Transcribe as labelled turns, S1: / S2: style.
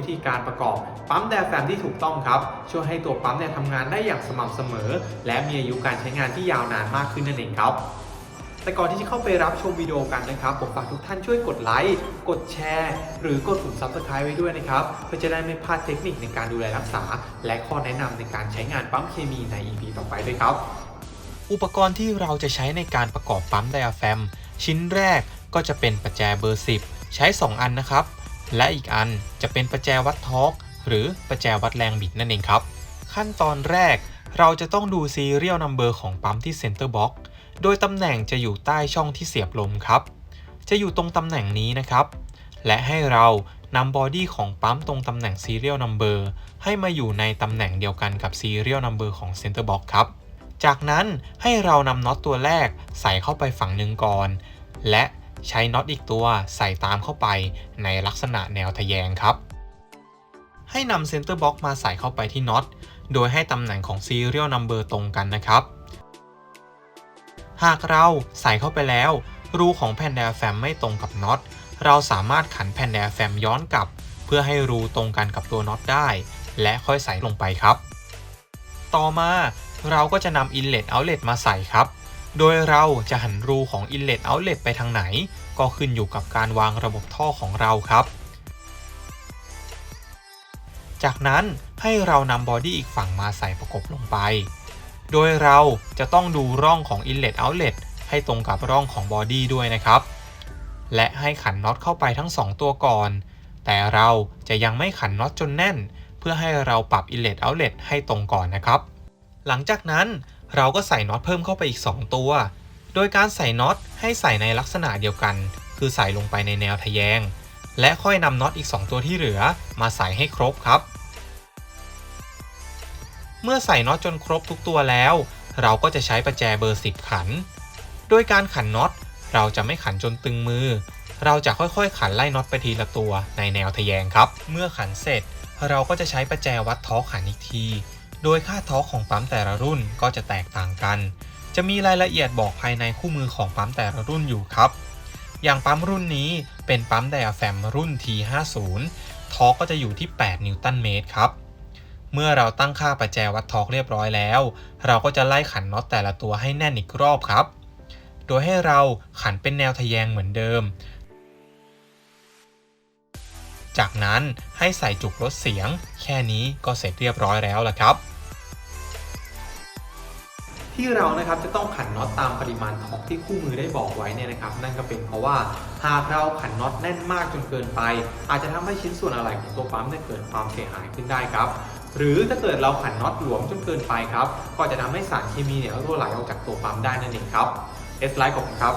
S1: วิธีการประกอบปั๊มไดแฟมที่ถูกต้องครับ ช่วยให้ตัวปั๊มเนี่ยทำงานได้อย่างสม่ำเสมอ และมีอายุการใช้งานที่ยาวนานมากขึ้นนั่นเองครับ แต่ก่อนที่จะเข้าไปรับชมวิดีโอกันนะครับ ผมฝากทุกท่านช่วยกดไลค์กดแชร์ หรือกดปุ่ม Subscribe ไว้ด้วยนะครับ เพื่อจะได้ไม่พลาดเทคนิคในการดูแลรักษา และข้อแนะนำในการใช้งานปั๊มเคมีใน EP ต่อไปด้วยครับอุปกรณ์ที่เราจะใช้ในการประกอบปั๊มไดอะแฟมชิ้นแรกก็จะเป็นประแจเบอร์ 10 ใช้ 2 อันนะครับ และอีกอันจะเป็นประแจวัดทอร์กหรือประแจวัดแรงบิดนั่นเองครับ ขั้นตอนแรกเราจะต้องดูซีเรียลนัมเบอร์ของปั๊มที่เซนเตอร์บ็อกโดยตำแหน่งจะอยู่ใต้ช่องที่เสียบลมครับ จะอยู่ตรงตำแหน่งนี้นะครับ และให้เรานำบอดี้ของปั๊มตรงตำแหน่ง Serial Number ให้มาอยู่ในตำแหน่งเดียวกันกับ Serial Number ของ Center Box ครับ จากนั้นให้เรานำน็อตตัวแรกใส่เข้าไปฝั่งหนึ่งก่อน และ ใช้น็อตอีกตัวใส่ตามเข้าไปในลักษณะแนวทะแยงครับ ให้นำ Center Box มาใส่เข้าไปที่น็อต โดยให้ตำแหน่งของ Serial Number ตรงกันนะครับ หากเราใส่เข้าไปแล้ว รูของแผ่นไดแฟมไม่ตรงกับน็อต เราสามารถขันแผ่นไดแฟมย้อนกลับ เพื่อให้รูตรงกันกับตัวน็อตได้ และค่อยใส่ลงไปครับ ต่อมาเราก็จะนำ Inlet Outlet มาใส่ครับ โดยเราจะหันรูของ Inlet Outlet ไปทางไหน ก็ขึ้นอยู่กับการวางระบบท่อของเราครับ จากนั้นให้เรานำบอดี้อีกฝั่งมาใส่ประกบลงไป โดยเราจะต้องดูร่องของ Inlet Outlet ให้ตรงกับร่องของบอดี้ด้วยนะครับ และให้ขันน็อตเข้าไปทั้ง 2 ตัวก่อน แต่เราจะยังไม่ขันน็อตจนแน่น เพื่อให้เราปรับ Inlet Outlet ให้ตรงก่อนนะครับ หลังจากนั้น เราก็ใส่น็อตเพิ่มเข้าไปอีก 2 ตัว โดยการใส่น็อตให้ใส่ในลักษณะเดียวกัน คือใส่ลงไปในแนวทะแยง และค่อยนำน็อตอีก 2 ตัวที่เหลือมาใส่ให้ครบครับ เมื่อใส่น็อตจนครบทุกตัวแล้ว เราก็จะใช้ประแจเบอร์ 10 ขัน โดยการขันน็อตเราจะไม่ขันจนตึงมือ เราจะค่อยๆ ขันไล่น็อตไปทีละตัวในแนวทะแยงครับ เมื่อขันเสร็จ เราก็จะใช้ประแจวัดท้อขันอีกที โดยค่าทอร์กของปั๊มแต่ละรุ่นก็จะแตกต่างกัน จะมีรายละเอียดบอกภายในคู่มือของปั๊มแต่ละรุ่นอยู่ครับ อย่างปั๊มรุ่นนี้เป็นปั๊มไดอะแฟมรุ่น T50 ทอร์กก็จะอยู่ที่ 8 นิวตันเมตรครับ เมื่อเราตั้งค่าประแจวัดทอร์กเรียบร้อยแล้ว เราก็จะไล่ขันน็อตแต่ละตัวให้แน่นอีกรอบครับ โดยให้เราขันเป็นแนวทะแยงเหมือนเดิม จากนั้นให้ใส่จุกลดเสียง แค่นี้ก็เสร็จเรียบร้อยแล้วละครับ ที่เรานะครับจะต้องขันน็อตตามปริมาณทอกที่คู่มือได้บอกไว้เนี่ยนะครับ นั่นก็เป็นเพราะว่าหากเราขันน็อตแน่นมากจนเกินไป อาจจะทำให้ชิ้นส่วนอะไรของตัวปั๊มเนี่ยเกิดความเสียหายขึ้นได้ครับ หรือถ้าเกิดเราขันน็อตหลวมจนเกินไปครับ ก็จะทำให้สารเคมีเนี่ยรั่วไหลออกจากตัวปั๊มได้นั่นเองครับเอสไลท์ขอบคุณครับ